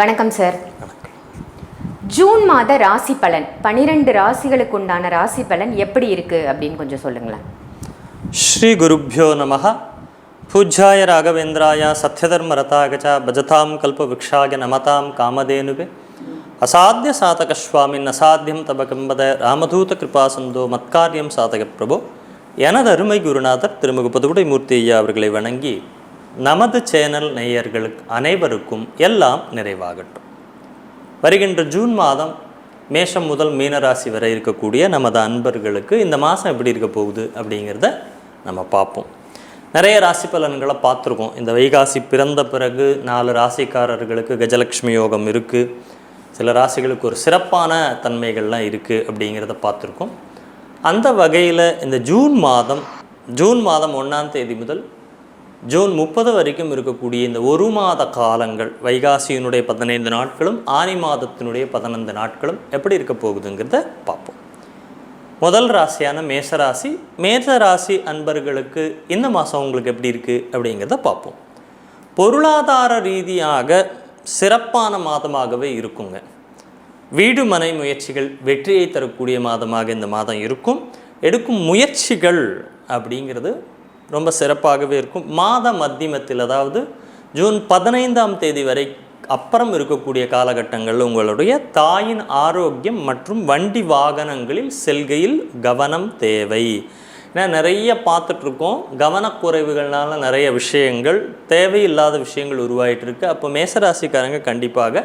வணக்கம் sir June மாத ராசி பலன். பனிரெண்டு ராசிகளுக்கு உண்டான ராசி பலன் எப்படி இருக்குது அப்படின்னு கொஞ்சம் சொல்லுங்களேன். ஸ்ரீ குருப்யோ நமஹா. பூஜ்ஜாய ராகவேந்திராய சத்யதர்ம ரதாகஜ பஜதாம் கல்ப விக்ஷாய நமதாம் காமதேனுவே. அசாத்திய சாதக சுவாமின் அசாத்தியம் தபகம்பத ராமதூத கிருபாசந்தோ மத்காரியம் சாதக பிரபு. எனது அருமை குருநாதர் திருமுகப்பதுகுடை மூர்த்தி ஐயா அவர்களை வணங்கி நமது சேனல் நேயர்களுக்கு அனைவருக்கும் எல்லாம் நிறைவாகட்டும். வருகின்ற ஜூன் மாதம் மேஷம் முதல் மீனராசி வரை இருக்கக்கூடிய நமது அன்பர்களுக்கு இந்த மாதம் எப்படி இருக்க போகுது அப்படிங்கிறத நம்ம பார்ப்போம். நிறைய ராசி பலன்களை பார்த்துருக்கோம். இந்த வைகாசி பிறந்த பிறகு நாலு ராசிக்காரர்களுக்கு கஜலக்ஷ்மி யோகம் இருக்குது சில ராசிகளுக்கு ஒரு சிறப்பான தன்மைகள்லாம் இருக்குது அப்படிங்கிறத பார்த்துருக்கோம். அந்த வகையில் இந்த ஜூன் மாதம் ஜூன் மாதம் ஒன்றாம் தேதி முதல் ஜூன் முப்பது வரைக்கும் இருக்கக்கூடிய இந்த ஒரு மாத காலங்கள் வைகாசியினுடைய பதினைந்து நாட்களும் ஆனி மாதத்தினுடைய பதினைந்து நாட்களும் எப்படி இருக்க போகுதுங்கிறத பார்ப்போம். முதல் ராசியான மேசராசி மேசராசி அன்பர்களுக்கு இந்த மாதம் உங்களுக்கு எப்படி இருக்குது அப்படிங்கிறத பார்ப்போம். பொருளாதார ரீதியாக சிறப்பான மாதமாகவே இருக்குங்க. வீடு மனை முயற்சிகள் வெற்றியை தரக்கூடிய மாதமாக இந்த மாதம் இருக்கும். எடுக்கும் முயற்சிகள் அப்படிங்கிறது ரொம்ப சிறப்பாகவே இருக்கும். மாத மத்தியமத்தில் அதாவது ஜூன் பதினைந்தாம் தேதி வரை அப்புறம் இருக்கக்கூடிய காலகட்டங்களில் உங்களுடைய தாயின் ஆரோக்கியம் மற்றும் வண்டி வாகனங்களில் செல்கையில் கவனம் தேவை. ஏன்னா நிறைய பார்த்துட்ருக்கோம். கவனக்குறைவுகள்னால நிறைய விஷயங்கள் தேவையில்லாத விஷயங்கள் உருவாயிட்டிருக்கு அப்போ மேசராசிக்காரங்க கண்டிப்பாக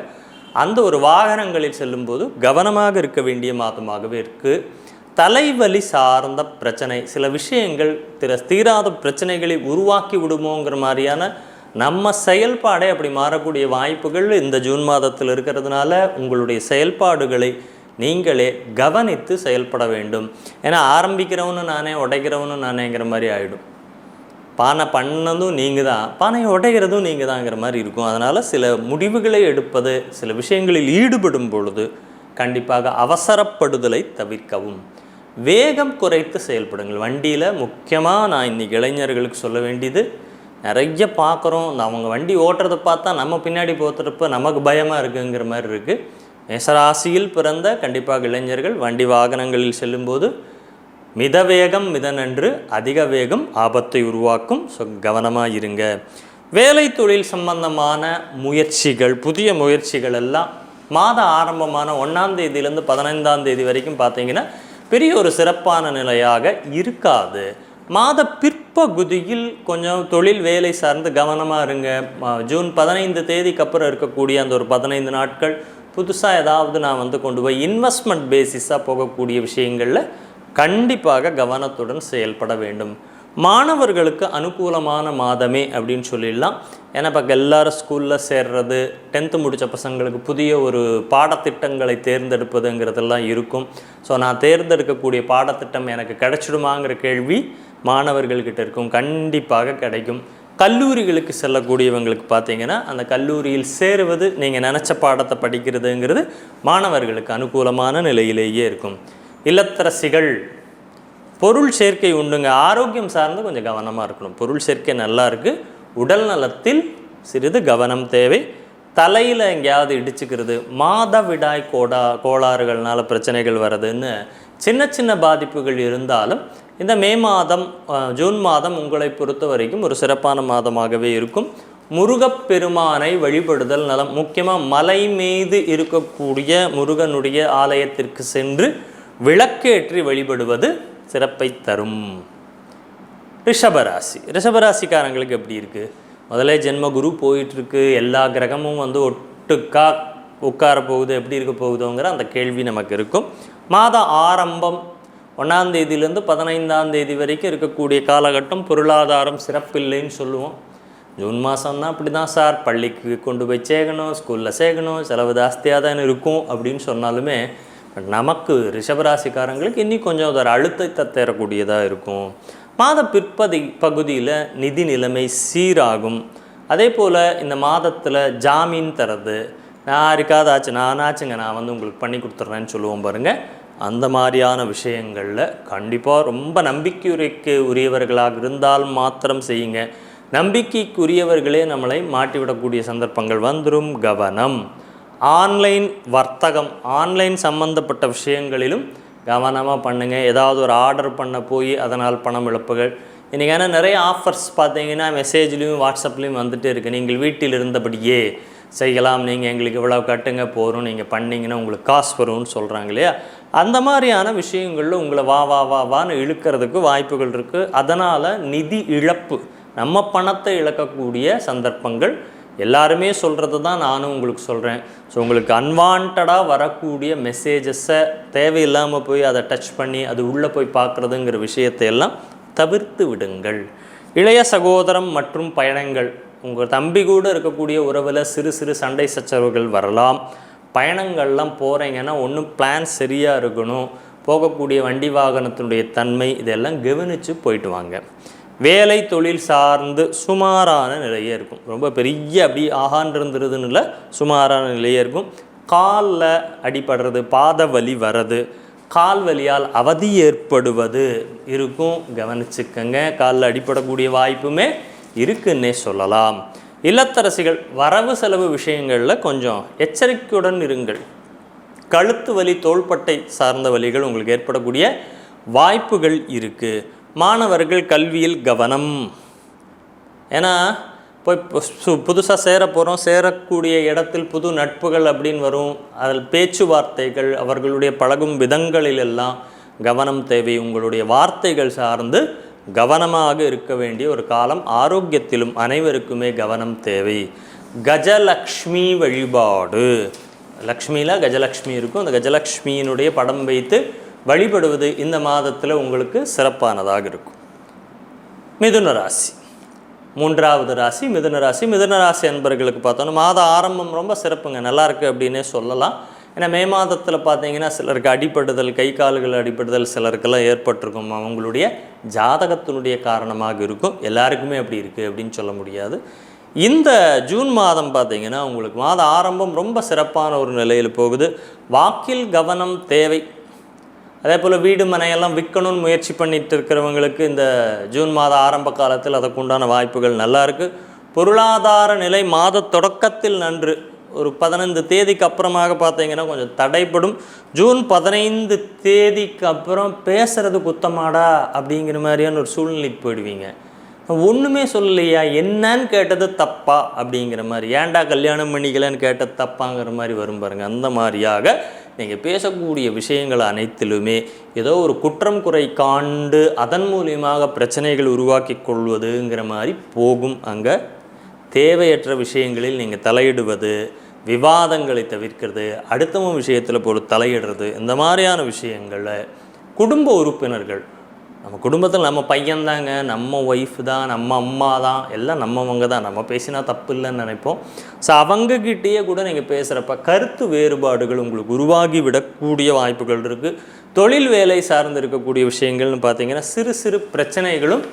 அந்த ஒரு வாகனங்களில் செல்லும்போது கவனமாக இருக்க வேண்டிய மாதமாகவே இருக்குது தலைவலி சார்ந்த பிரச்சனை. சில விஷயங்கள் திற தீராத பிரச்சனைகளை உருவாக்கி விடுமோங்கிற மாதிரியான நம்ம செயல்பாடே அப்படி மாறக்கூடிய வாய்ப்புகள் இந்த ஜூன் மாதத்தில் இருக்கிறதுனால உங்களுடைய செயல்பாடுகளை நீங்களே கவனித்து செயல்பட வேண்டும். ஏன்னா ஆரம்பிக்கிறவனும் நானே உடைக்கிறவனும் நானேங்கிற மாதிரி ஆகிடும் பானை பண்ணதும் நீங்கள் தான் பானையை உடைகிறதும் நீங்கள் தாங்கிற மாதிரி இருக்கும். அதனால் சில முடிவுகளை எடுப்பது சில விஷயங்களில் ஈடுபடும் பொழுது கண்டிப்பாக அவசரப்படுதலை தவிர்க்கவும். வேகம் குறைத்து செயல்படுங்கள். வண்டியில் முக்கியமாக நான் இன்னைக்கு இளைஞர்களுக்கு சொல்ல வேண்டியது நிறைய பார்க்குறோம் இந்த அவங்க வண்டி ஓட்டுறதை பார்த்தா நம்ம பின்னாடி போத்துறப்ப நமக்கு பயமாக இருக்குங்கிற மாதிரி இருக்குது மேசராசியில் பிறந்த கண்டிப்பாக இளைஞர்கள் வண்டி வாகனங்களில் செல்லும்போது மித வேகம் மிதனன்று அதிக வேகம் ஆபத்தை உருவாக்கும். ஸோ கவனமாக இருங்க. வேலை தொழில் சம்பந்தமான முயற்சிகள் புதிய முயற்சிகள் எல்லாம் மாத ஆரம்பமான ஒன்றாம் தேதியிலேருந்து பதினைந்தாம் தேதி வரைக்கும் பார்த்தீங்கன்னா பெரிய ஒரு சிறப்பான நிலையாக இருக்காது. மாத பிற்பகுதியில் கொஞ்சம் தொழில் வேலை சார்ந்து கவனமாக இருங்க. ஜூன் பதினைந்து தேதிக்கு அப்புறம் இருக்கக்கூடிய அந்த ஒரு பதினைந்து நாட்கள் புதுசாக ஏதாவது நான் வந்து கொண்டு போய் இன்வெஸ்ட்மெண்ட் பேசிஸாக போகக்கூடிய விஷயங்களில் கண்டிப்பாக கவனத்துடன் செயல்பட வேண்டும். மாணவர்களுக்கு அனுகூலமான மாதமே அப்படின்னு சொல்லிடலாம். ஏன்னா இப்போ எல்லாரும் ஸ்கூலில் சேர்றது டென்த்து முடித்த பசங்களுக்கு புதிய ஒரு பாடத்திட்டங்களை தேர்ந்தெடுப்பதுங்கிறதெல்லாம் இருக்கும். ஸோ நான் தேர்ந்தெடுக்கக்கூடிய பாடத்திட்டம் எனக்கு கிடைச்சிடுமாங்கிற கேள்வி மாணவர்கள்கிட்ட இருக்கும். கண்டிப்பாக கிடைக்கும். கல்லூரிகளுக்கு செல்லக்கூடியவங்களுக்கு பார்த்தீங்கன்னா அந்த கல்லூரியில் சேருவது நீங்கள் நினச்ச பாடத்தை படிக்கிறதுங்கிறது மாணவர்களுக்கு அனுகூலமான நிலையிலேயே இருக்கும். இல்லத்தரசிகள் பொருள் சேர்க்கை உண்டுங்க. ஆரோக்கியம் சார்ந்து கொஞ்சம் கவனமாக இருக்கணும். பொருள் சேர்க்கை நல்லா இருக்குது உடல் நலத்தில் சிறிது கவனம் தேவை. தலையில் எங்கேயாவது இடிச்சுக்கிறது மாதவிடாய் கோடா கோளாறுகள்னால பிரச்சனைகள் வர்றதுன்னு சின்ன சின்ன பாதிப்புகள் இருந்தாலும் இந்த மே மாதம் ஜூன் மாதம் உங்களை பொறுத்த வரைக்கும் ஒரு சிறப்பான மாதமாகவே இருக்கும். முருகப்பெருமானை வழிபடுதல் நலம். முக்கியமாக மலை மீது இருக்கக்கூடிய முருகனுடைய ஆலயத்திற்கு சென்று விளக்கேற்றி வழிபடுவது சிறப்பை தரும். ரிஷபராசி. ரிஷபராசிக்காரங்களுக்கு எப்படி இருக்குது முதல்ல ஜென்ம குரு போயிட்டுருக்கு. எல்லா கிரகமும் வந்து ஒட்டுக்கா உட்கார போகுது. எப்படி இருக்க போகுதுங்கிற அந்த கேள்வி நமக்கு இருக்கும். மாத ஆரம்பம். ஒன்றாம் தேதியிலேருந்து பதினைந்தாம் தேதி வரைக்கும் இருக்கக்கூடிய காலகட்டம் பொருளாதாரம் சிறப்பில்லைன்னு சொல்லுவோம். ஜூன் மாதம்னா அப்படி தான் சார். பள்ளிக்கு கொண்டு போய் சேர்க்கணும் ஸ்கூலில் சேர்க்கணும். செலவு ஜாஸ்தியாக தான் இருக்கும் அப்படின்னு சொன்னாலுமே நமக்கு ரிஷபராசிக்காரங்களுக்கு இன்னும் கொஞ்சம் ஒரு அழுத்தத்தை தரக்கூடியதாக இருக்கும். மாத பிற்பதி பகுதியில் நிதி நிலைமை சீராகும். அதே போல் இந்த மாதத்தில் ஜாமீன் தரது. நான் யாருக்காதாச்சு நானாச்சுங்க நான் வந்து உங்களுக்கு பண்ணி கொடுத்துட்றேன்னு சொல்லுவோம் பாருங்கள் அந்த மாதிரியான விஷயங்களில் கண்டிப்பாக ரொம்ப நம்பிக்கையுரைக்கு உரியவர்களாக இருந்தால் மாத்திரம் செய்யுங்க. நம்பிக்கைக்குரியவர்களே நம்மளை மாட்டிவிடக்கூடிய சந்தர்ப்பங்கள் வந்துடும் கவனம். ஆன்லைன் வர்த்தகம் ஆன்லைன் சம்பந்தப்பட்ட விஷயங்களிலும் கவனமாக பண்ணுங்கள் ஏதாவது ஒரு ஆர்டர் பண்ண போய் அதனால் பணம் இழப்புகள். இன்றைக்கான நிறைய ஆஃபர்ஸ் பார்த்தீங்கன்னா மெசேஜ்லேயும் வாட்ஸ்அப்லேயும் வந்துட்டே இருக்குது நீங்கள் வீட்டில் இருந்தபடியே செய்யலாம். நீங்கள் எங்களுக்கு இவ்வளோ கட்டுங்க போகிறோம் நீங்கள் பண்ணிங்கன்னா உங்களுக்கு காசு வரும்னு சொல்கிறாங்க இல்லையா? அந்த மாதிரியான விஷயங்களில் உங்களை வா வா வா வான்னு இழுக்கிறதுக்கு வாய்ப்புகள் இருக்குது அதனால் நிதி இழப்பு நம்ம பணத்தை இழக்கக்கூடிய சந்தர்ப்பங்கள் எல்லாருமே சொல்கிறது தான் நானும் உங்களுக்கு சொல்கிறேன் ஸோ உங்களுக்கு அன்வான்டாக வரக்கூடிய மெசேஜஸை தேவையில்லாமல் போய் அதை டச் பண்ணி அது உள்ளே போய் பார்க்குறதுங்கிற விஷயத்தை எல்லாம் தவிர்த்து விடுங்கள். இளைய சகோதரம் மற்றும் பயணங்கள். உங்கள் தம்பி கூட இருக்கக்கூடிய உறவில் சிறு சிறு சண்டை சச்சரவுகள் வரலாம். பயணங்கள்லாம் போகிறீங்கன்னா ஒன்றும் பிளான் சரியாக இருக்கணும். போகக்கூடிய வண்டி வாகனத்தினுடைய தன்மை இதெல்லாம் கவனித்து போயிட்டு வாங்க. வேலை தொழில் சார்ந்து சுமாரான நிலையே இருக்கும். ரொம்ப பெரிய அப்படி ஆகான்றிருந்துருதுன்னு இல்லை சுமாரான நிலையே இருக்கும். காலில் அடிபடுறது பாத வலி வர்றது கால் வலியால் அவதி ஏற்படுவது இருக்கும். கவனிச்சுக்கங்க காலில் அடிபடக்கூடிய வாய்ப்புமே இருக்குன்னே சொல்லலாம். இல்லத்தரசிகள் வரவு செலவு விஷயங்களில் கொஞ்சம் எச்சரிக்கையுடன் இருங்கள். கழுத்து வலி தோள்பட்டை சார்ந்த வலிகள் உங்களுக்கு ஏற்படக்கூடிய வாய்ப்புகள் இருக்குது மாணவர்கள் கல்வியில் கவனம். ஏன்னா போய் புதுசாக சேர போகிறோம் சேரக்கூடிய இடத்தில் புது நட்புகள் அப்படின்னு வரும். அதில் பேச்சுவார்த்தைகள் அவர்களுடைய பழகும் விதங்களிலெல்லாம் கவனம் தேவை. உங்களுடைய வார்த்தைகள் சார்ந்து கவனமாக இருக்க வேண்டிய ஒரு காலம் ஆரோக்கியத்திலும் அனைவருக்குமே கவனம் தேவை. கஜலக்ஷ்மி வழிபாடு. லக்ஷ்மியில் கஜலக்ஷ்மி இருக்கும். அந்த கஜலக்ஷ்மியினுடைய படம் வைத்து வழிபடுவது இந்த மாதத்தில் உங்களுக்கு சிறப்பானதாக இருக்கும். மிதுன ராசி. மூன்றாவது ராசி மிதுன ராசி. மிதுன ராசி அன்பர்களுக்கு பார்த்தோன்னா மாத ஆரம்பம் ரொம்ப சிறப்புங்க. நல்லாயிருக்கு அப்படின்னே சொல்லலாம். ஏன்னா மே மாதத்தில் பார்த்தீங்கன்னா சிலருக்கு அடிப்படுதல் கை கால்கள் அடிப்படுதல் சிலருக்கெல்லாம் ஏற்பட்டிருக்கும். அவங்களுடைய ஜாதகத்தினுடைய காரணமாக இருக்கும். எல்லாருக்குமே அப்படி இருக்குது அப்படின்னு சொல்ல முடியாது. இந்த ஜூன் மாதம் பார்த்தீங்கன்னா உங்களுக்கு மாத ஆரம்பம் ரொம்ப சிறப்பான ஒரு நிலையில் போகுது. வாக்கில் கவனம் தேவை அதே போல் வீடு மனையெல்லாம் விற்கணும்னு முயற்சி பண்ணிட்டு இருக்கிறவங்களுக்கு இந்த ஜூன் மாத ஆரம்ப காலத்தில் அதற்குண்டான வாய்ப்புகள் நல்லா இருக்கு. பொருளாதார நிலை மாத தொடக்கத்தில் நன்று. ஒரு பதினைந்து தேதிக்கு அப்புறமாக பார்த்தீங்கன்னா கொஞ்சம் தடைப்படும் ஜூன் பதினைந்து தேதிக்கு அப்புறம் பேசுறது குத்தமாடா அப்படிங்கிற மாதிரியான ஒரு சூழ்நிலைக்கு போயிடுவீங்க. ஒன்றுமே சொல்லலையா? என்னன்னு கேட்டது தப்பா அப்படிங்கிற மாதிரி. ஏன்டா கல்யாணம் பண்ணிக்கலன்னு கேட்டது தப்பாங்கிற மாதிரி வரும் பாருங்க. அந்த மாதிரியாக நீங்கள் பேசக்கூடிய விஷயங்கள் அனைத்திலுமே ஏதோ ஒரு குற்றம் குறை காண்டு அதன் மூலியமாக பிரச்சனைகள் உருவாக்கி கொள்வதுங்கிற மாதிரி போகும் அங்கே. தேவையற்ற விஷயங்களில் நீங்கள் தலையிடுவது விவாதங்களை தவிர்க்கிறது அடுத்தவன் விஷயத்தில் போல தலையிடுறது இந்த மாதிரியான விஷயங்களை குடும்ப உறுப்பினர்கள் நம்ம குடும்பத்தில் நம்ம பையன்தாங்க நம்ம ஒய்ஃப் தான் நம்ம அம்மா தான் எல்லாம் நம்மவங்க தான். நம்ம பேசினா தப்பு இல்லைன்னு நினைப்போம். ஸோ அவங்கக்கிட்டேயே கூட நீங்கள் பேசுகிறப்ப கருத்து வேறுபாடுகள் உங்களுக்கு உருவாகி விடக்கூடிய வாய்ப்புகள் இருக்குது தொழில் வேலை சார்ந்து இருக்கக்கூடிய விஷயங்கள்னு பார்த்தீங்கன்னா சிறு சிறு பிரச்சனைகளும்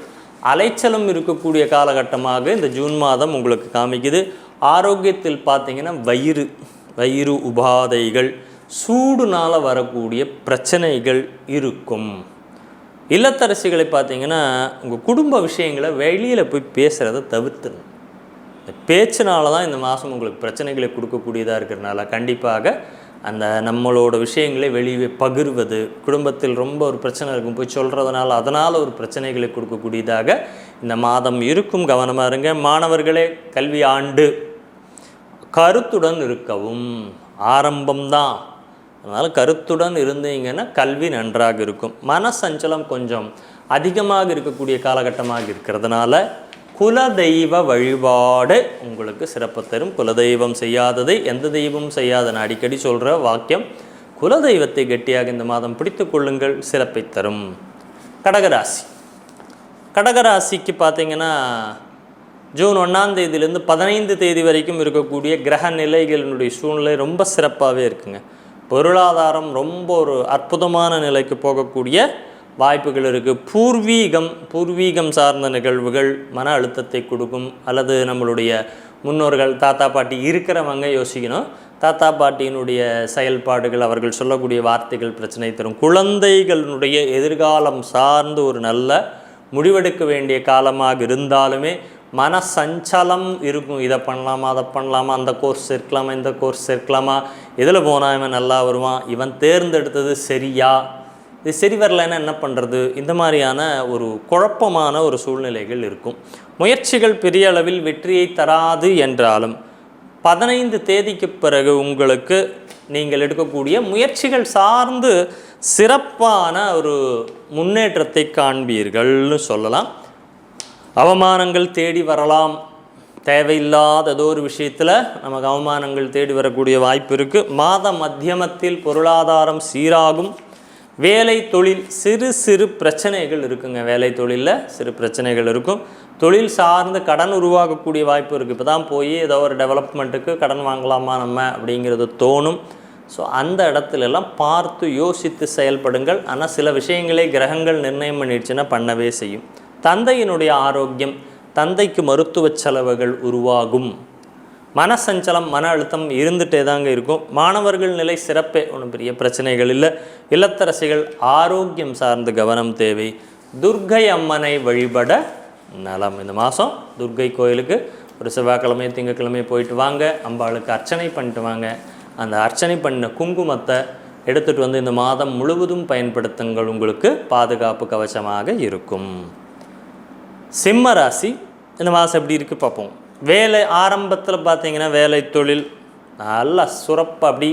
அலைச்சலும் இருக்கக்கூடிய காலகட்டமாக இந்த ஜூன் மாதம் உங்களுக்கு காமிக்குது. ஆரோக்கியத்தில் பார்த்தீங்கன்னா வயிறு வயிறு உபாதைகள் சூடுனால் வரக்கூடிய பிரச்சனைகள் இருக்கும். இல்லத்தரசிகளை பார்த்தீங்கன்னா உங்கள் குடும்ப விஷயங்களை வெளியில் போய் பேசுகிறத தவிர்த்துணும் இந்த பேச்சினால தான் இந்த மாதம் உங்களுக்கு பிரச்சனைகளை கொடுக்கக்கூடியதாக இருக்கிறனால கண்டிப்பாக அந்த நம்மளோட விஷயங்களை வெளியே பகிர்வது குடும்பத்தில் ரொம்ப ஒரு பிரச்சனை இருக்கும் போய் சொல்கிறதுனால அதனால் ஒரு பிரச்சனைகளை கொடுக்கக்கூடியதாக இந்த மாதம் இருக்கும். கவனமாக இருங்க. மாணவர்களே கல்வி ஆண்டு கருத்துடன் இருக்கவும் ஆரம்பம்தான். அதனால் கருத்துடன் இருந்தீங்கன்னா கல்வி நன்றாக இருக்கும். மனசஞ்சலம் கொஞ்சம் அதிகமாக இருக்கக்கூடிய காலகட்டமாக இருக்கிறதுனால குலதெய்வ வழிபாடு உங்களுக்கு சிறப்பு தரும். குலதெய்வம் செய்யாததை எந்த தெய்வமும் செய்யாத நான் அடிக்கடி சொல்கிற வாக்கியம் குலதெய்வத்தை கெட்டியாக இந்த மாதம் பிடித்து கொள்ளுங்கள் சிறப்பை தரும். கடகராசி. கடகராசிக்கு பார்த்தீங்கன்னா ஜூன் ஒன்றாம் தேதியிலேருந்து பதினைந்து தேதி வரைக்கும் இருக்கக்கூடிய கிரக நிலைகளினுடைய சூழ்நிலை ரொம்ப சிறப்பாகவே இருக்குங்க. பொருளாதாரம் ரொம்ப ஒரு அற்புதமான நிலைக்கு போகக்கூடிய வாய்ப்புகள் இருக்குது பூர்வீகம் பூர்வீகம் சார்ந்த நிகழ்வுகள் மன அழுத்தத்தை கொடுக்கும். அல்லது நம்மளுடைய முன்னோர்கள் தாத்தா பாட்டி இருக்கிறவங்க யோசிக்கணும். தாத்தா பாட்டியினுடைய செயல்பாடுகள் அவர்கள் சொல்லக்கூடிய வார்த்தைகள் பிரச்சனை தரும். குழந்தைகளுடைய எதிர்காலம் சார்ந்து ஒரு நல்ல முடிவெடுக்க வேண்டிய காலமாக இருந்தாலுமே மனசஞ்சலம் இருக்கும். இதை பண்ணலாமா அதை பண்ணலாமா அந்த கோர்ஸ் இருக்கலாமா இந்த கோர்ஸ் இருக்கலாமா இதில் போனால் இவன் நல்லா வருவான் இவன் தேர்ந்தெடுத்தது சரியா இது சரி வரலைன்னா என்ன பண்ணுறது இந்த மாதிரியான ஒரு குழப்பமான ஒரு சூழ்நிலைகள் இருக்கும். முயற்சிகள் பெரிய அளவில் வெற்றியை தராது என்றாலும் பதினைந்து தேதிக்கு பிறகு உங்களுக்கு நீங்கள் எடுக்கக்கூடிய முயற்சிகள் சார்ந்து சிறப்பான ஒரு முன்னேற்றத்தை காண்பீர்கள்னு சொல்லலாம். அவமானங்கள் தேடி வரலாம். தேவையில்லாத ஏதோ ஒரு விஷயத்தில் நமக்கு அவமானங்கள் தேடி வரக்கூடிய வாய்ப்பு இருக்குது மாத மத்தியமத்தில் பொருளாதாரம் சீராகும். வேலை தொழில் சிறு சிறு பிரச்சனைகள் இருக்குங்க. வேலை தொழிலில் சிறு பிரச்சனைகள் இருக்கும். தொழில் சார்ந்து கடன் உருவாகக்கூடிய வாய்ப்பு இருக்குது இப்போ தான் போய் ஏதோ ஒரு டெவலப்மெண்ட்டுக்கு கடன் வாங்கலாமா நம்ம அப்படிங்கிறது தோணும். ஸோ அந்த இடத்துல எல்லாம் பார்த்து யோசித்து செயல்படுங்கள். ஆனால் சில விஷயங்களே கிரகங்கள் நிர்ணயம் பண்ணிடுச்சுன்னா பண்ணவே செய்யும். தந்தையினுடைய ஆரோக்கியம் தந்தைக்கு மருத்துவ செலவுகள் உருவாகும். மனசஞ்சலம் மன அழுத்தம் இருந்துகிட்டே தாங்க இருக்கும். மாணவர்கள் நிலை சிறப்பே ஒன்றும் பெரிய பிரச்சனைகள் இல்லை. இல்லத்தரசிகள் ஆரோக்கியம் சார்ந்து கவனம் தேவை. துர்க்கை அம்மனை வழிபட நலம். இந்த மாதம் துர்க்கை கோயிலுக்கு ஒரு செவ்வாய்க்கிழமை திங்கக்கிழமை போயிட்டு வாங்க. அம்பாளுக்கு அர்ச்சனை பண்ணிட்டு வாங்க. அந்த அர்ச்சனை பண்ண குங்குமத்தை எடுத்துகிட்டு வந்து இந்த மாதம் முழுவதும் பயன்படுத்துங்கள். உங்களுக்கு பாதுகாப்பு கவசமாக இருக்கும். சிம்ம ராசி இந்த மாதம் எப்படி இருக்குது பார்ப்போம். வேலை ஆரம்பத்தில் பார்த்தீங்கன்னா வேலை தொழில் நல்லா சுரப்பாக அப்படி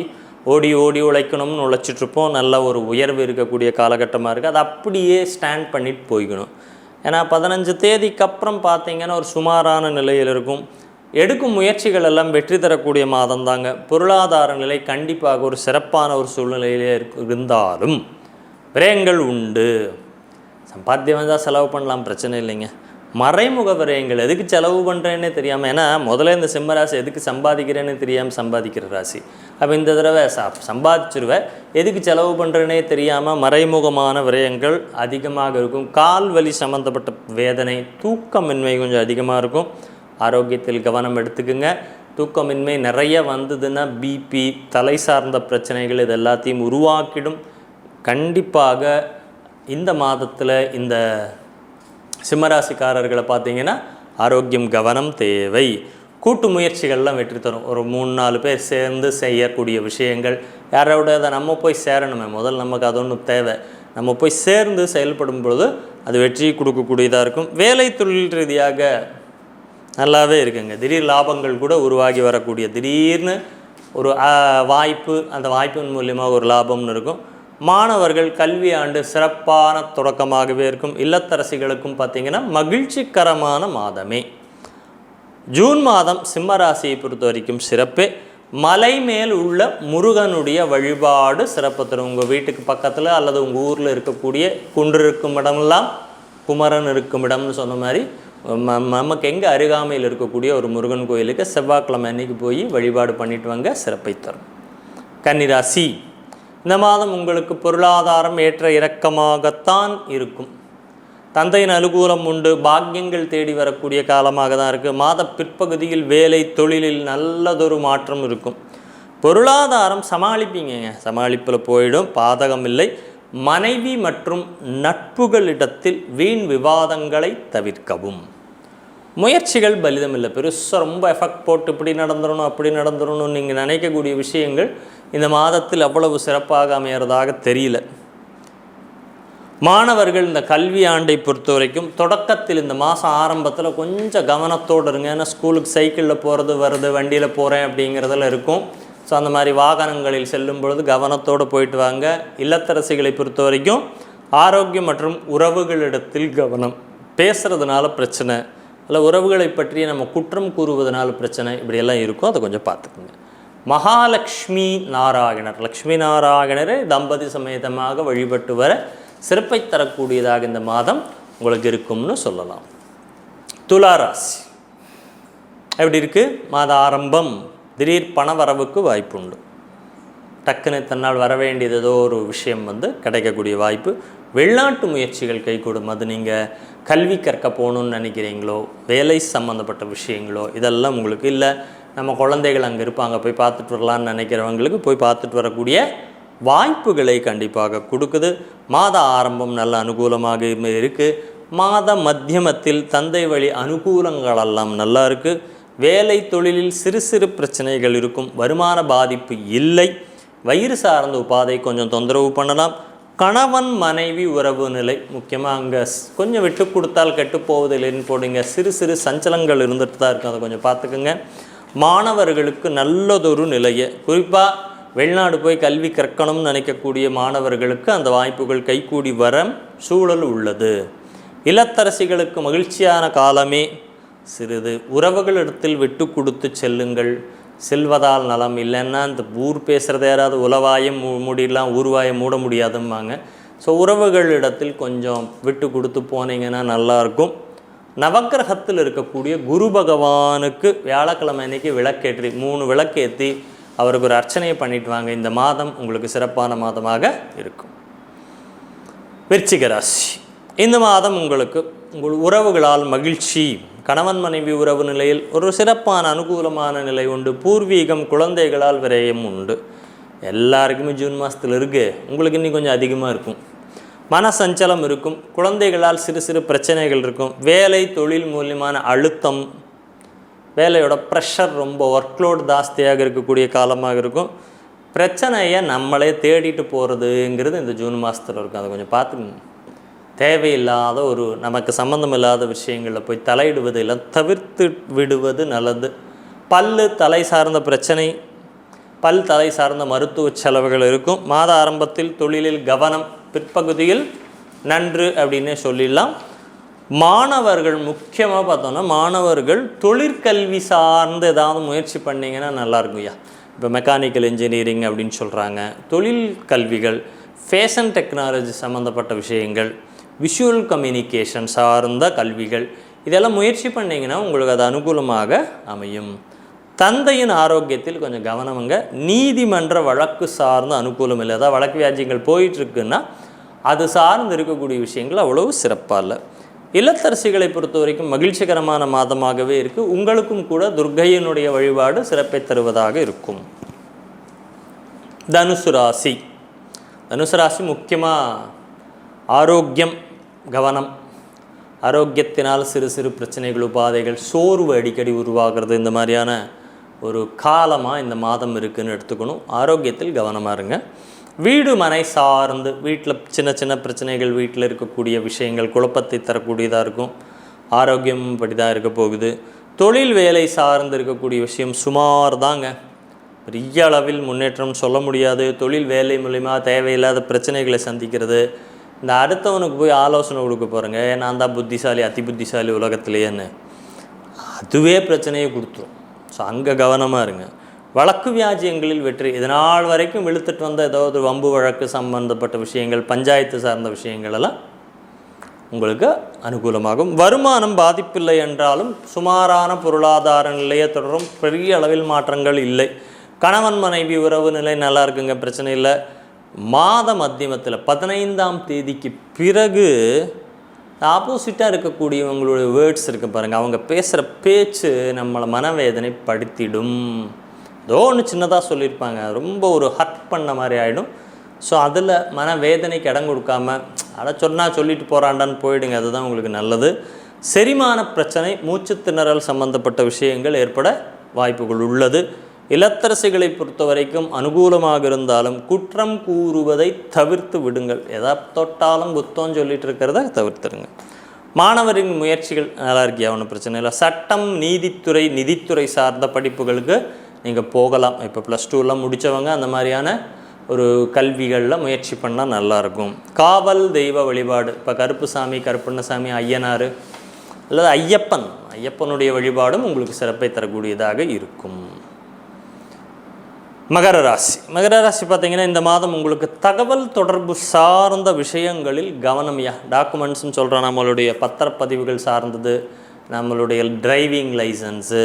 ஓடி ஓடி உழைக்கணும்னு உழைச்சிட்ருப்போம் நல்ல ஒரு உயர்வு இருக்கக்கூடிய காலகட்டமாக இருக்குது அது அப்படியே ஸ்டாண்ட் பண்ணிட்டு போய்க்கணும். ஏன்னா பதினஞ்சு தேதிக்கு அப்புறம் பார்த்தீங்கன்னா ஒரு சுமாரான நிலையில் இருக்கும். எடுக்கும் முயற்சிகள் எல்லாம் வெற்றி தரக்கூடிய மாதம் தாங்க. பொருளாதார நிலை கண்டிப்பாக ஒரு சிறப்பான ஒரு சூழ்நிலையிலே இருந்தாலும் விரயங்கள் உண்டு. சம்பாத்தியம் வந்தால் செலவு பண்ணலாம் பிரச்சனை இல்லைங்க. மறைமுக விரயங்கள் எதுக்கு செலவு பண்ணுறேன்னே தெரியாமல் ஏன்னா முதல்ல இந்த சிம்ம ராசி எதுக்கு சம்பாதிக்கிறேன்னு தெரியாமல் சம்பாதிக்கிற ராசி. அப்போ இந்த தடவை ச சம்பாதிச்சிருவேன் எதுக்கு செலவு பண்ணுறேனே தெரியாமல் மறைமுகமான விரயங்கள் அதிகமாக இருக்கும். கால் வலி சம்மந்தப்பட்ட வேதனை தூக்கமின்மை கொஞ்சம் அதிகமாக இருக்கும். ஆரோக்கியத்தில் கவனம் எடுத்துக்குங்க. தூக்கமின்மை நிறைய வந்ததுன்னா பிபி தலை சார்ந்த பிரச்சனைகள் இது எல்லாத்தையும் உருவாக்கிடும். கண்டிப்பாக இந்த மாதத்தில் இந்த சிம்மராசிக்காரர்களை பார்த்தீங்கன்னா ஆரோக்கியம் கவனம் தேவை. கூட்டு முயற்சிகள்லாம் வெற்றி தரும். ஒரு மூணு நாலு பேர் சேர்ந்து செய்யக்கூடிய விஷயங்கள். யாரோட அதை நம்ம போய் சேரணுமே. முதல் நமக்கு அது ஒன்று தேவை. நம்ம போய் சேர்ந்து செயல்படும் பொழுது அது வெற்றி கொடுக்கக்கூடியதாக இருக்கும். வேலை தொழில் ரீதியாக நல்லாவே இருக்குங்க. திடீர் லாபங்கள் கூட உருவாகி வரக்கூடிய திடீர்னு ஒரு வாய்ப்பு அந்த வாய்ப்பின் மூலியமாக ஒரு லாபம்னு இருக்கும். மாணவர்கள் கல்வி ஆண்டு சிறப்பான தொடக்கமாகவே இருக்கும். இல்லத்தரசிகளுக்கும் பார்த்தீங்கன்னா மகிழ்ச்சிகரமான மாதமே. ஜூன் மாதம் சிம்மராசியை பொறுத்த வரைக்கும் சிறப்பு. மலை மேல் உள்ள முருகனுடைய வழிபாடு சிறப்பு தரும். உங்கள் வீட்டுக்கு பக்கத்தில் அல்லது உங்கள் ஊரில் இருக்கக்கூடிய குன்று இருக்கும் இடமெல்லாம் குமரன் இருக்கும் இடம்னு சொன்ன மாதிரி ம- நமக்கு எங்கே அருகாமையில் இருக்கக்கூடிய ஒரு முருகன் கோயிலுக்கு செவ்வாய்க்கிழமை அன்னைக்கு போய் வழிபாடு பண்ணிட்டு வாங்க சிறப்பை தரும். கன்னிராசி. இந்த மாதம் உங்களுக்கு பொருளாதாரம் ஏற்ற இறக்கமாகத்தான் இருக்கும். தந்தையின் அனுகூலம் உண்டு பாக்கியங்கள் தேடி வரக்கூடிய காலமாக தான் இருக்குது மாத பிற்பகுதியில் வேலை தொழிலில் நல்லதொரு மாற்றம் இருக்கும். பொருளாதாரம் சமாளிப்பீங்க. சமாளிப்பில் போயிடும் பாதகம் இல்லை. மனைவி மற்றும் நட்புகளிடத்தில் வீண் விவாதங்களை தவிர்க்கவும். முயற்சிகள் பலிதம் இல்லை. பெருசாக ரொம்ப எஃபெக்ட் போட்டு இப்படி நடந்துடணும் அப்படி நடந்துடணும்னு நீங்கள் நினைக்கக்கூடிய விஷயங்கள் இந்த மாதத்தில் அவ்வளவு சிறப்பாக அமையிறதாக தெரியல. மாணவர்கள் இந்த கல்வி ஆண்டை பொறுத்த வரைக்கும் தொடக்கத்தில் இந்த மாதம் ஆரம்பத்தில் கொஞ்சம் கவனத்தோடு இருங்க. ஏன்னா ஸ்கூலுக்கு சைக்கிளில் போகிறது வருது வண்டியில் போகிறேன் அப்படிங்கிறதெல்லாம் இருக்கும். ஸோ அந்த மாதிரி வாகனங்களில் செல்லும் பொழுது கவனத்தோடு போயிட்டு வாங்க. இல்லத்தரசிகளை பொறுத்த வரைக்கும் ஆரோக்கியம் மற்றும் உறவுகளிடத்தில் கவனம். பேசுகிறதுனால பிரச்சனை. இல்லை உறவுகளை பற்றி நம்ம குற்றம் கூறுவதனால பிரச்சனை. இப்படியெல்லாம் இருக்கும். அதை கொஞ்சம் பார்த்துக்குங்க. மகாலட்சுமி நாராயணர். லக்ஷ்மி நாராயணரை தம்பதி சமேதமாக வழிபட்டு வர சிறப்பை தரக்கூடியதாக இந்த மாதம் உங்களுக்கு இருக்கும்னு சொல்லலாம். துளாராசி. எப்படி இருக்குது மாத ஆரம்பம். திடீர் பண வரவுக்கு வாய்ப்புண்டு. டக்குன்னு தன்னால் வர வேண்டியது ஏதோ ஒரு விஷயம் வந்து கிடைக்கக்கூடிய வாய்ப்பு. வெளிநாட்டு முயற்சிகள் கைகூடும். அது நீங்கள் கல்வி கற்க போகணுன்னு நினைக்கிறீங்களோ வேலை சம்மந்தப்பட்ட விஷயங்களோ இதெல்லாம் உங்களுக்கு இல்லை. நம்ம குழந்தைகள் அங்கே இருப்பாங்க போய் பார்த்துட்டு வரலான்னு நினைக்கிறவங்களுக்கு போய் பார்த்துட்டு வரக்கூடிய வாய்ப்புகளை கண்டிப்பாக கொடுக்குது. மாத ஆரம்பம் நல்ல அனுகூலமாக இருக்குது மாத மத்தியமத்தில் தந்தை வழி அனுகூலங்களெல்லாம் நல்லா இருக்குது வேலை தொழிலில் சிறு சிறு பிரச்சனைகள் இருக்கும். வருமான பாதிப்பு இல்லை. வயிறு சார்ந்த உபாதை கொஞ்சம் தொந்தரவு பண்ணலாம். கணவன் மனைவி உறவு நிலை முக்கியமாக அங்கே கொஞ்சம் விட்டு கொடுத்தால் கெட்டு போவதில்லைன்னு போடுங்க சிறு சிறு சஞ்சலங்கள் இருந்துட்டு தான் இருக்கும் அதை கொஞ்சம் பார்த்துக்குங்க. மாணவர்களுக்கு நல்லதொரு நிலையை. குறிப்பாக வெளிநாடு போய் கல்வி கற்கணும்னு நினைக்கக்கூடிய மாணவர்களுக்கு அந்த வாய்ப்புகள் கைகூடி வர சூழல் உள்ளது. இல்லத்தரசிகளுக்கு மகிழ்ச்சியான காலமே. சிறிது உறவுகளிடத்தில் விட்டு கொடுத்து செல்லுங்கள். செல்வதால் நலம் இல்லைன்னா இந்த ஊர் பேசுகிறத யாராவது உலவாயம் முடியலாம் ஊர்வாயம் மூட முடியாதும்பாங்க. ஸோ உறவுகளிடத்தில் கொஞ்சம் விட்டு கொடுத்து போனீங்கன்னா நல்லாயிருக்கும் நவக்கிரகத்தில் இருக்கக்கூடிய குரு பகவானுக்கு வியாழக்கிழமை அன்னைக்கு விளக்கேற்றி மூணு விளக்கேற்றி அவருக்கு ஒரு அர்ச்சனையை பண்ணிட்டு வாங்க. இந்த மாதம் உங்களுக்கு சிறப்பான மாதமாக இருக்கும். விருச்சிக ராசி. இந்த மாதம் உங்களுக்கு உங்கள் உறவுகளால் மகிழ்ச்சி கணவன் மனைவி உறவு நிலையில் ஒரு சிறப்பான அனுகூலமான நிலை உண்டு. பூர்வீகம் குழந்தைகளால் விரயம் உண்டு. எல்லாருக்குமே ஜூன் மாதத்தில் இருக்குது உங்களுக்கு இன்னும் கொஞ்சம் அதிகமாக இருக்கும். மன சஞ்சலம் இருக்கும். குழந்தைகளால் சிறு சிறு பிரச்சனைகள் இருக்கும். வேலை தொழில் மூலியமான அழுத்தம் வேலையோட ப்ரெஷர் ரொம்ப ஒர்க்லோட் ஜாஸ்தியாக இருக்கக்கூடிய காலமாக இருக்கும். பிரச்சனையை நம்மளே தேடிட்டு போகிறதுங்கிறது இந்த ஜூன் மாதத்தில் இருக்கும். அதை கொஞ்சம் பார்த்து தேவையில்லாத ஒரு நமக்கு சம்மந்தம் இல்லாத விஷயங்களில் போய் தலையிடுவது இல்லை தவிர்த்து விடுவது நல்லது. பல்லு தலை சார்ந்த பிரச்சனை பல் தலை சார்ந்த மருத்துவ செலவுகள் இருக்கும். மாத ஆரம்பத்தில் தொழிலில் கவனம் பிற்பகுதியில் நன்று அப்படின்னே சொல்லிடலாம். மாணவர்கள் முக்கியமாக பார்த்தோன்னா மாணவர்கள் தொழிற்கல்வி சார்ந்து ஏதாவது முயற்சி பண்ணிங்கன்னா நல்லாயிருக்கும் ஐயா. இப்போ மெக்கானிக்கல் இன்ஜினியரிங் அப்படின்னு சொல்கிறாங்க தொழில் கல்விகள் ஃபேஷன் டெக்னாலஜி சம்மந்தப்பட்ட விஷயங்கள் விஷுவல் கம்யூனிகேஷன் சார்ந்த கல்விகள் இதெல்லாம் முயற்சி பண்ணிங்கன்னா உங்களுக்கு அது அனுகூலமாக அமையும். தந்தையின் ஆரோக்கியத்தில் கொஞ்சம் கவனமுங்க நீதிமன்ற வழக்கு சார்ந்த அனுகூலம் இல்லை. அதாவது வழக்கு வியாஜியங்கள் போயிட்டுருக்குன்னா அது சார்ந்து இருக்கக்கூடிய விஷயங்கள் அவ்வளவு சிறப்பாக இல்லை. இல்லத்தரசிகளை பொறுத்த வரைக்கும் மகிழ்ச்சிகரமான மாதமாகவே இருக்குது உங்களுக்கும் கூட துர்கையினுடைய வழிபாடு சிறப்பை தருவதாக இருக்கும். தனுசு ராசி. தனுசு ராசி முக்கியமாக ஆரோக்கியம் கவனம். ஆரோக்கியத்தினால் சிறு சிறு பிரச்சனைகள் உபாதைகள் சோர்வு அடிக்கடி உருவாகிறது. இந்த மாதிரியான ஒரு காலமாக இந்த மாதம் இருக்குன்னு எடுத்துக்கணும். ஆரோக்கியத்தில் கவனமாக இருங்க. வீடு மனை சார்ந்து வீட்டில் சின்ன சின்ன பிரச்சனைகள் வீட்டில் இருக்கக்கூடிய விஷயங்கள் குழப்பத்தை தரக்கூடியதாக இருக்கும். ஆரோக்கியம் படிதான் இருக்க போகுது. தொழில் வேலை சார்ந்து இருக்கக்கூடிய விஷயம் சுமார் தாங்க பெரிய அளவில் முன்னேற்றம் சொல்ல முடியாது. தொழில் வேலை மூலிமா தேவையில்லாத பிரச்சனைகளை சந்திக்கிறது. இந்த அடுத்தவனுக்கு போய் ஆலோசனை கொடுக்க போகிறேங்க நான் தான் புத்திசாலி அதி புத்திசாலி உலகத்திலேயேன்னு. அதுவே பிரச்சனையை கொடுத்துரும். ஸோ அங்கே கவனமாக இருங்க. வழக்கு வியாஜியங்களில் வெற்றி. இதனால் வரைக்கும் இழுத்துட்டு வந்த ஏதாவது வம்பு வழக்கு சம்பந்தப்பட்ட விஷயங்கள் பஞ்சாயத்து சார்ந்த விஷயங்கள் எல்லாம் உங்களுக்கு அனுகூலமாகும். வருமானம் பாதிப்பில்லை என்றாலும் சுமாரான பொருளாதார நிலையை தொடரும். பெரிய அளவில் மாற்றங்கள் இல்லை. கணவன் மனைவி உறவு நிலை நல்லா இருக்குங்க பிரச்சனை இல்லை. மாத மத்தியமத்தில் பதினைந்தாம் தேதிக்கு பிறகு ஆப்போசிட்டாக இருக்கக்கூடியவங்களுடைய வேர்ட்ஸ் இருக்கு பாருங்கள் அவங்க பேசுகிற பேச்சு நம்மளை மனவேதனை படுத்திடும். ஏதோ ஒன்று சின்னதாக சொல்லியிருப்பாங்க. ரொம்ப ஒரு ஹர்ட் பண்ண மாதிரி ஆகிடும் ஸோ அதில் மனவேதனைக்கு இடம் கொடுக்காம அட சொன்னால் சொல்லிட்டு போகிறாண்டான்னு போயிடுங்க. அதுதான் உங்களுக்கு நல்லது. செரிமான பிரச்சனை மூச்சு திணறல் சம்பந்தப்பட்ட விஷயங்கள் ஏற்பட வாய்ப்புகள் உள்ளது. இளத்தரசிகளை பொறுத்த வரைக்கும் அனுகூலமாக இருந்தாலும் குற்றம் கூறுவதை தவிர்த்து விடுங்கள். எதா தொட்டாலும் குத்தம் சொல்லிட்டு இருக்கிறத தவிர்த்துருங்க மாணவரின் முயற்சிகள் நல்லா இருக்கியா? ஒன்றும் பிரச்சனை இல்லை. சட்டம் நீதித்துறை நிதித்துறை சார்ந்த படிப்புகளுக்கு நீங்கள் போகலாம். இப்போ ப்ளஸ் டூலாம் முடித்தவங்க அந்த மாதிரியான ஒரு கல்விகளில் முயற்சி பண்ணால் நல்லாயிருக்கும் காவல் தெய்வ வழிபாடு. இப்போ கருப்புசாமி கருப்பண்ணசாமி ஐயனார் அல்லது ஐயப்பன். ஐயப்பனுடைய வழிபாடும் உங்களுக்கு சிறப்பை தரக்கூடியதாக இருக்கும். மகர ராசி. மகர ராசி பார்த்தீங்கன்னா இந்த மாதம் உங்களுக்கு தகவல் தொடர்பு சார்ந்த விஷயங்களில் கவனம்யா டாக்குமெண்ட்ஸ்னு சொல்கிறோம் நம்மளுடைய பத்திரப்பதிவுகள் சார்ந்தது நம்மளுடைய டிரைவிங் லைசன்ஸு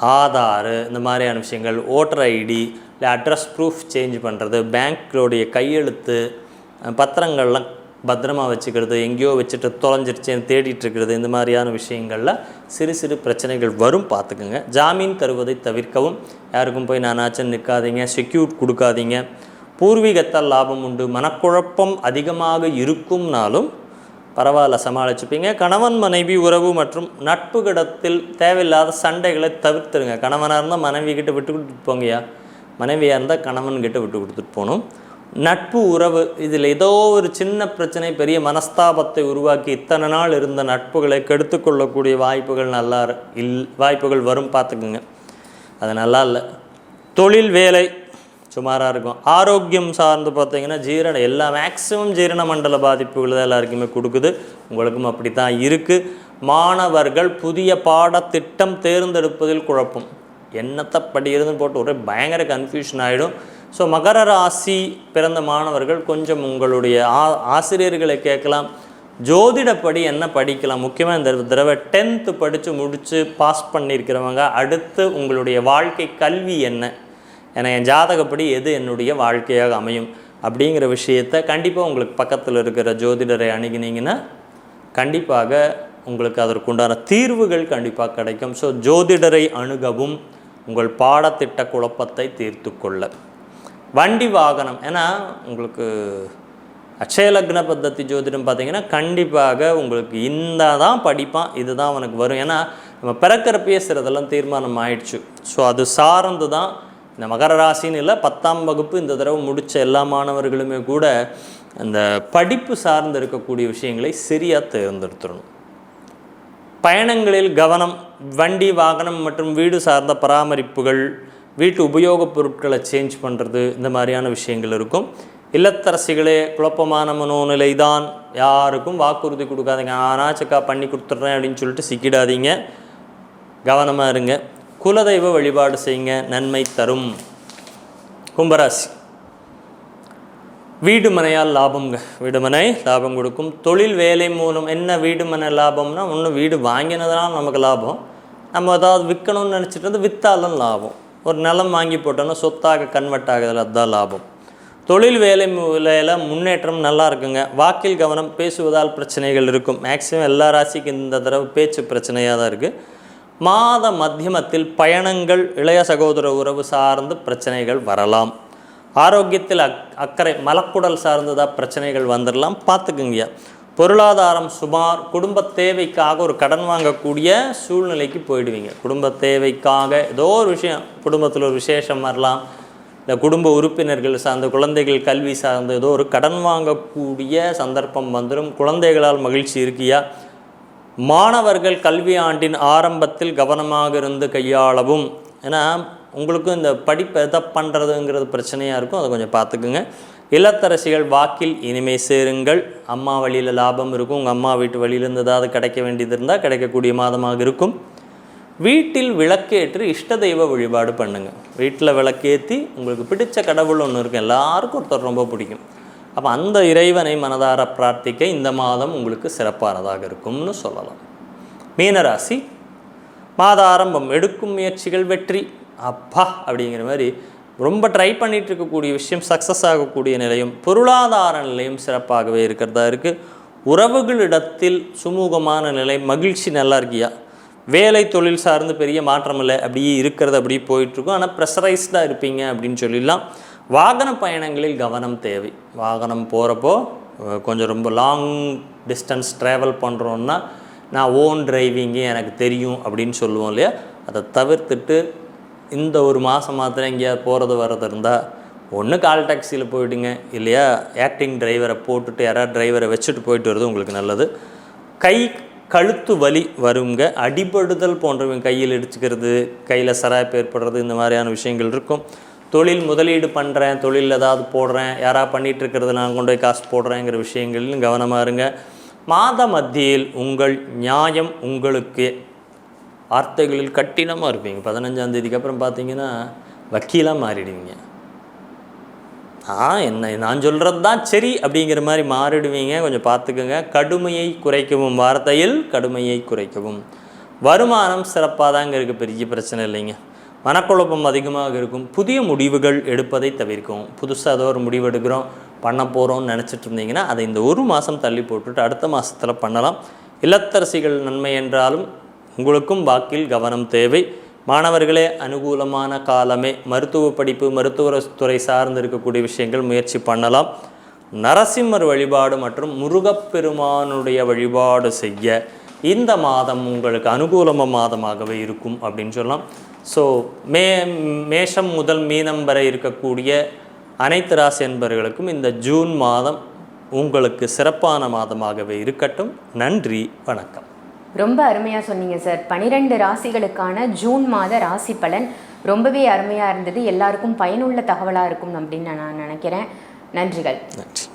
ஆதார் இந்த மாதிரியான விஷயங்கள் ஓட்டர் ஐடி இல்லை அட்ரஸ் ப்ரூஃப் சேஞ்ச் பண்ணுறது பேங்க்கோடைய கையெழுத்து பத்திரங்கள்லாம் பத்திரமா வச்சுக்கிறது எங்கேயோ வச்சுட்டு தொலைஞ்சிருச்சேன்னு தேடிட்டு இருக்கிறது இந்த மாதிரியான விஷயங்களில் சிறு சிறு பிரச்சனைகள் வரும் பார்த்துக்குங்க. ஜாமீன் தருவதை தவிர்க்கவும். யாருக்கும் போய் நானாச்சும் நிற்காதீங்க செக்யூர் கொடுக்காதீங்க. பூர்வீகத்தால் லாபம் உண்டு. மனக்குழப்பம் அதிகமாக இருக்கும்னாலும் பரவாயில்ல சமாளிச்சுப்பீங்க. கணவன் மனைவி உறவு மற்றும் நட்பு கிடத்தில் தேவையில்லாத சண்டைகளை தவிர்த்துருங்க. கணவனாக இருந்தால் மனைவி கிட்ட விட்டு கொடுத்துட்டு போங்கய்யா. மனைவியாக இருந்தால் கணவன்கிட்ட விட்டு கொடுத்துட்டு போகணும். நட்பு உறவு இதில் ஏதோ ஒரு சின்ன பிரச்சனை பெரிய மனஸ்தாபத்தை உருவாக்கி இத்தனை நாள் இருந்த நட்புகளை கெடுத்துக்கொள்ளக்கூடிய வாய்ப்புகள் நல்லா இல் வாய்ப்புகள் வரும் பார்த்துக்குங்க. அது நல்லா இல்லை. தொழில் வேலை சுமாராக இருக்கும். ஆரோக்கியம் சார்ந்து பார்த்தீங்கன்னா ஜீரண எல்லா மேக்ஸிமம் ஜீரண மண்டல பாதிப்புகள் தான் எல்லாருக்குமே கொடுக்குது. உங்களுக்கும் அப்படி தான் இருக்குது மாணவர்கள் புதிய பாடத்திட்டம் தேர்ந்தெடுப்பதில் குழப்பம். என்னத்தை படிக்கிறதுன்னு போட்டு ஒரே பயங்கர கன்ஃபியூஷன் ஆகிடும் ஸோ மகர ராசி பிறந்த மாணவர்கள் கொஞ்சம் உங்களுடைய ஆ ஆசிரியர்களை கேட்கலாம். ஜோதிடப்படி என்ன படிக்கலாம்? முக்கியமாக இந்த தடவை டென்த்து படித்து முடித்து பாஸ் பண்ணியிருக்கிறவங்க. அடுத்து உங்களுடைய வாழ்க்கை கல்வி என்ன? ஏன்னா என் ஜாதகப்படி எது என்னுடைய வாழ்க்கையாக அமையும் அப்படிங்கிற விஷயத்தை கண்டிப்பாக உங்களுக்கு பக்கத்தில் இருக்கிற ஜோதிடரை அணுகினீங்கன்னா கண்டிப்பாக உங்களுக்கு அதற்குண்டான தீர்வுகள் கண்டிப்பாக கிடைக்கும். ஸோ ஜோதிடரை அணுகவும் உங்கள் பாடத்திட்ட குழப்பத்தை தீர்த்து கொள்ள. வண்டி வாகனம் ஏன்னா உங்களுக்கு அக்ஷயலக்ன பத்தத்தி ஜோதிடம் பார்த்தீங்கன்னா கண்டிப்பாக உங்களுக்கு இந்த தான் படிப்பான் இதுதான் அவனுக்கு வரும். ஏன்னா நம்ம பிறக்கிறப்பயே சிறதெல்லாம் தீர்மானம் ஆயிடுச்சு. ஸோ அது சார்ந்து தான் இந்த மகர ராசின்னு இல்லை பத்தாம் வகுப்பு இந்த தடவை முடித்த எல்லா மாணவர்களுமே கூட அந்த படிப்பு சார்ந்து இருக்கக்கூடிய விஷயங்களை சரியாக தேர்ந்தெடுத்துடணும். பயணங்களில் கவனம் வண்டி வாகனம் மற்றும் வீடு சார்ந்த பராமரிப்புகள் வீட்டு உபயோகப் பொருட்களை சேஞ்ச் பண்ணுறது இந்த மாதிரியான விஷயங்கள் இருக்கும். இல்லத்தரசிகளே குழப்பமான மனோநிலை தான் யாருக்கும் வாக்குறுதி கொடுக்காதீங்க. ஆனாச்சக்கா பண்ணி கொடுத்துட்றேன் அப்படின்னு சொல்லிட்டு சிக்கிடாதீங்க. கவனமாக இருங்க. குலதெய்வ வழிபாடு செய்யுங்க நன்மை தரும். கும்பராசி. வீடு மனையால் லாபம்ங்க. வீடு மனை லாபம் கொடுக்கும். தொழில் வேலை மூலம் என்ன வீடு மனை லாபம்னா ஒன்று வீடு வாங்கினதுனால நமக்கு லாபம். நம்ம ஏதாவது விற்கணும்னு நினச்சிட்டு வந்து விற்றாலும் லாபம். ஒரு நிலம் வாங்கி போட்டோன்னா சொத்தாக கன்வெர்ட் ஆகுதுல அதுதான் லாபம். தொழில் வேலை வேலையில் முன்னேற்றம் நல்லா இருக்குங்க. வாக்கில் கவனம் பேசுவதால் பிரச்சனைகள் இருக்கும். மேக்ஸிமம் எல்லா ராசிக்கும் இந்த தடவை பேச்சு பிரச்சனையாக தான் இருக்குது மாத மத்தியமத்தில் பயணங்கள் இளைய சகோதர உறவு சார்ந்து பிரச்சனைகள் வரலாம். ஆரோக்கியத்தில் அக் அக்கறை மலக்குடல் சார்ந்ததாக பிரச்சனைகள் வந்துடலாம் பார்த்துக்குங்க. பொருளாதாரம் சுமார் குடும்ப தேவைக்காக ஒரு கடன் வாங்கக்கூடிய சூழ்நிலைக்கு போயிடுவீங்க. குடும்ப தேவைக்காக ஏதோ ஒரு விஷயம் குடும்பத்தில் ஒரு விசேஷம் வரலாம். இந்த குடும்ப உறுப்பினர்கள் சார்ந்த குழந்தைகள் கல்வி சார்ந்த ஏதோ ஒரு கடன் வாங்கக்கூடிய சந்தர்ப்பம் வந்துடும் குழந்தைகளால் மகிழ்ச்சி இருக்கியா? மாணவர்கள் கல்வி ஆண்டின் ஆரம்பத்தில் கவனமாக இருந்து கையாளவும். ஏன்னா உங்களுக்கும் இந்த படிப்பை எதை பண்ணுறதுங்கிறது பிரச்சனையாக இருக்கும் அதை கொஞ்சம் பார்த்துக்குங்க. இல்லத்தரசிகள் வாக்கில் இனிமை சேருங்கள். அம்மா வழியில் லாபம் இருக்கும். உங்கள் அம்மா வீட்டு வழியிலேருந்து ஏதாவது கிடைக்க வேண்டியது இருந்தால் கிடைக்கக்கூடிய மாதமாக இருக்கும். வீட்டில் விளக்கேற்று இஷ்ட தெய்வ வழிபாடு பண்ணுங்கள் வீட்டில் விளக்கேற்றி உங்களுக்கு பிடித்த கடவுள் ஒன்று இருக்கும் எல்லாருக்கும் ஒருத்தர் ரொம்ப பிடிக்கும். அப்போ அந்த இறைவனை மனதார பிரார்த்திக்க இந்த மாதம் உங்களுக்கு சிறப்பானதாக இருக்கும்னு சொல்லலாம். மீனராசி மாத ஆரம்பம் எடுக்கும் முயற்சிகள் வெற்றி. அப்பா அப்படிங்கிற மாதிரி ரொம்ப ட்ரை பண்ணிகிட்டு இருக்கக்கூடிய விஷயம் சக்ஸஸ் ஆகக்கூடிய நிலையும் பொருளாதார நிலையும் சிறப்பாகவே இருக்கிறதா இருக்குது உறவுகளிடத்தில் சுமூகமான நிலை மகிழ்ச்சி நல்லா இருக்கியா? வேலை தொழில் சார்ந்து பெரிய மாற்றம் இல்லை அப்படியே இருக்கிறது அப்படியே போயிட்டுருக்கும் ஆனால் ப்ரெஷரைஸ்டாக இருப்பீங்க அப்படின்னு சொல்லிடலாம். வாகன பயணங்களில் கவனம் தேவை. வாகனம் போகிறப்போ கொஞ்சம் ரொம்ப லாங் டிஸ்டன்ஸ் ட்ராவல் பண்ணுறோன்னா நான் ஓன் டிரைவிங்கு எனக்கு தெரியும் அப்படின்னு சொல்லுவோம் இல்லையா? அதை தவிர்த்துட்டு இந்த ஒரு மாதம் மாத்திரம் எங்கேயாவது போகிறது வர்றது இருந்தால் ஒன்று கால் டாக்ஸியில் போயிடுங்க. இல்லையா? ஆக்டிங் டிரைவரை போட்டுட்டு யாராவது டிரைவரை வச்சுட்டு போயிட்டு வர்றது உங்களுக்கு நல்லது. கை கழுத்து வலி வருங்க. அடிபடுதல் போன்றவங்க கையில் இடிச்சுக்கிறது கையில் சராய்ப்பு ஏற்படுறது இந்த மாதிரியான விஷயங்கள் இருக்கும். தொழில் முதலீடு பண்ணுறேன் தொழில் ஏதாவது போடுறேன் யாராக பண்ணிகிட்ருக்கிறது நான் கொண்டு போய் காசு போடுறேங்கிற விஷயங்களிலும் கவனமாக இருங்க. மாத மத்தியில் உங்கள் நியாயம் உங்களுக்கு வார்த்தைகளில் கட்டினமாக இருப்பீங்க. பதினஞ்சாம் தேதிக்கு அப்புறம் பார்த்தீங்கன்னா வக்கீலாக மாறிடுவீங்க. ஆ என்ன நான் சொல்கிறது தான் சரி அப்படிங்கிற மாதிரி மாறிடுவீங்க. கொஞ்சம் பார்த்துக்கோங்க கடுமையை குறைக்கவும் வார்த்தையில் கடுமையை குறைக்கவும். வருமானம் சிறப்பாக தாங்க இருக்குது பெரிய பிரச்சனை இல்லைங்க. மனக்குழப்பம் அதிகமாக இருக்கும். புதிய முடிவுகள் எடுப்பதை தவிர்க்கவும். புதுசாக ஏதோ ஒரு முடிவு எடுக்கிறோம் பண்ண போகிறோம்னு நினச்சிட்டு இருந்தீங்கன்னா அதை இந்த ஒரு மாதம் தள்ளி போட்டுட்டு அடுத்த மாதத்தில் பண்ணலாம். இல்லத்தரசிகள் நன்மை என்றாலும் உங்களுக்கும் வாக்கில் கவனம் தேவை. மாணவர்களே அனுகூலமான காலமே. மருத்துவ படிப்பு மருத்துவ துறை சார்ந்து இருக்கக்கூடிய விஷயங்கள் முயற்சி பண்ணலாம். நரசிம்மர் வழிபாடு மற்றும் முருகப்பெருமானுடைய வழிபாடு செய்ய இந்த மாதம் உங்களுக்கு அனுகூலம மாதமாகவே இருக்கும் அப்படின்னு சொல்லலாம். ஸோ மே மேஷம் முதல் மீனம் வரை இருக்கக்கூடிய அனைத்து ராசி என்பவர்களுக்கும் இந்த ஜூன் மாதம் உங்களுக்கு சிறப்பான மாதமாகவே இருக்கட்டும். நன்றி வணக்கம். ரொம்ப அருமையாக சொன்னீங்க சார் பனிரெண்டு ராசிகளுக்கான ஜூன் மாத ராசி பலன் ரொம்பவே அருமையாக இருந்தது. எல்லாருக்கும் பயனுள்ள தகவலாக இருக்கும் அப்படின்னு நான் நினைக்கிறேன். நன்றிகள். நன்றி.